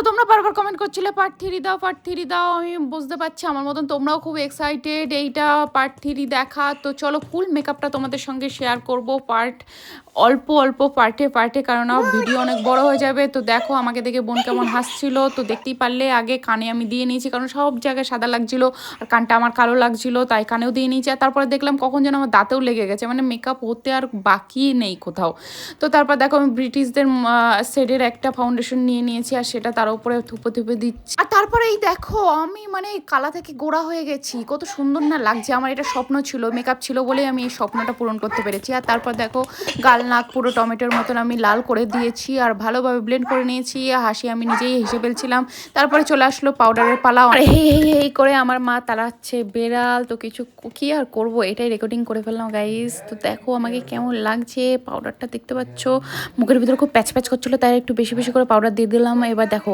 বন্ধুরা তোমরা বারবার কমেন্ট করছিলে পার্ট থ্রি দাও পার্ট থ্রি দাও, আমি বুঝতে পারছি, আমার মতন তোমরাও খুব এক্সাইটেড এইটা পার্ট থ্রি দেখা। তো চলো ফুল মেকআপটা তোমাদের সঙ্গে শেয়ার করব পার্ট অল্প অল্প, পার্টে পার্টে, কারণ ভিডিও অনেক বড় হয়ে যাবে। তো দেখো, আমাকে দেখে বোন কেমন হাসছিল। তো দেখতেই পারলে আগে কানে আমি দিয়ে নিয়েছি, কারণ সব জায়গায় সাদা লাগছিল, আর কানটা আমার কালো লাগছিল, তাই কানেও দিয়ে নিয়েছি। আর তারপরে দেখলাম কখন যেন আমার দাঁতেও লেগে গেছে মানে মেকআপ হতে আর বাকি নেই কোথাও। তো তারপর দেখো, আমি ব্রিটিশদের শেডের একটা ফাউন্ডেশন নিয়ে নিয়েছি, আর সেটা তার উপরে থুপে থুপে দিচ্ছি। আর তারপরে এই দেখো, আমি মানে কালা থেকে গোড়া হয়ে গেছি। কত সুন্দর না লাগছে, আমার এটা স্বপ্ন ছিল মেকআপ ছিল বলেই আমি এই স্বপ্নটা পূরণ করতে পেরেছি। আর তারপর দেখো, গাল নাক পুরো টমেটোর মতন আমি লাল করে দিয়েছি আর ভালোভাবে ব্লেন্ড করে নিয়েছি। হাসি আমি নিজেই হেসে ফেলছিলাম। তারপরে চলে আসলো পাউডারের পালা। হেই হেই হেই করে আমার মা তাড়াচ্ছে, বেড়াল, তো কিছু কি আর করব? এটাই রেকর্ডিং করে ফেললাম গাইস তো দেখো আমাকে কেমন লাগছে পাউডারটা দেখতে পাচ্ছ। মুখের ভিতরে খুব প্যাচ প্যাচ করছিল, তাই একটু বেশি বেশি করে পাউডার দিয়ে দিলাম। এবার দেখো।